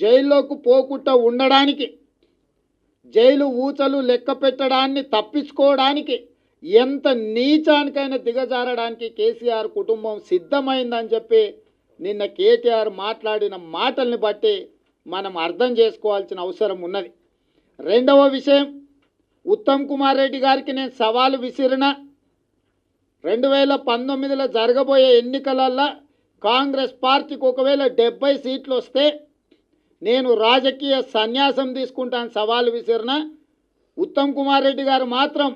జైల్లోకి పోకుండా ఉండడానికి జైలు ఊచలు లెక్క పెట్టడాన్ని తప్పించుకోవడానికి ఎంత నీచానికైనా దిగజారడానికి కేసీఆర్ కుటుంబం సిద్ధమైందని చెప్పి నిన్న కేటీఆర్ మాట్లాడిన మాటల్ని బట్టి మనం అర్థం చేసుకోవాల్సిన అవసరం ఉన్నది. రెండవ విషయం ఉత్తమ్ కుమార్ రెడ్డి గారికి నేను సవాలు విసిరిన రెండు వేల పంతొమ్మిదిలో జరగబోయే ఎన్నికలల్లో కాంగ్రెస్ పార్టీకి ఒకవేళ డెబ్బై సీట్లు వస్తే నేను రాజకీయ సన్యాసం తీసుకుంటాను సవాలు విసిరిన ఉత్తమ్ కుమార్ రెడ్డి గారు మాత్రం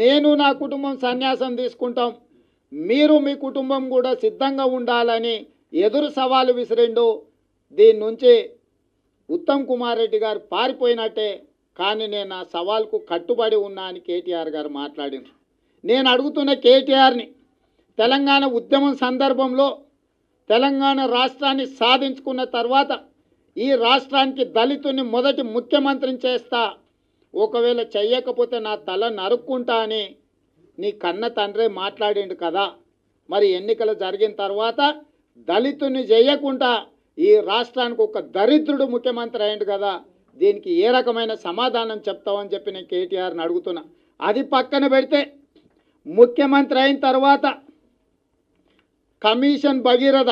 నేను నా కుటుంబం సన్యాసం తీసుకుంటాం. మీరు మీ కుటుంబం కూడా సిద్ధంగా ఉండాలని ఎదురు సవాలు విసిరిండు. దీని నుంచి ఉత్తమ్ కుమార్ రెడ్డి గారు పారిపోయినట్టే. కానీ నేను ఆ సవాల్కు కట్టుబడి ఉన్నా అని కేటీఆర్ గారు మాట్లాడినారు. నేను అడుగుతున్న కేటీఆర్ని తెలంగాణ ఉద్యమం సందర్భంలో తెలంగాణ రాష్ట్రాన్ని సాధించుకున్న తర్వాత ఈ రాష్ట్రానికి దళితుని మొదటి ముఖ్యమంత్రిని చేస్తా. ఒకవేళ చెయ్యకపోతే నా తల నరుక్కుంటా అని నీ కన్న తండ్రే మాట్లాడిండు కదా. మరి ఎన్నికలు జరిగిన తర్వాత దళితుని చేయకుండా ఈ రాష్ట్రానికి ఒక దరిద్రుడు ముఖ్యమంత్రి అయిండు కదా. దీనికి ఏ రకమైన సమాధానం చెప్తావని చెప్పి నేను కేటీఆర్ని అడుగుతున్నా. అది పక్కన పెడితే ముఖ్యమంత్రి అయిన తర్వాత కమిషన్ భగీరథ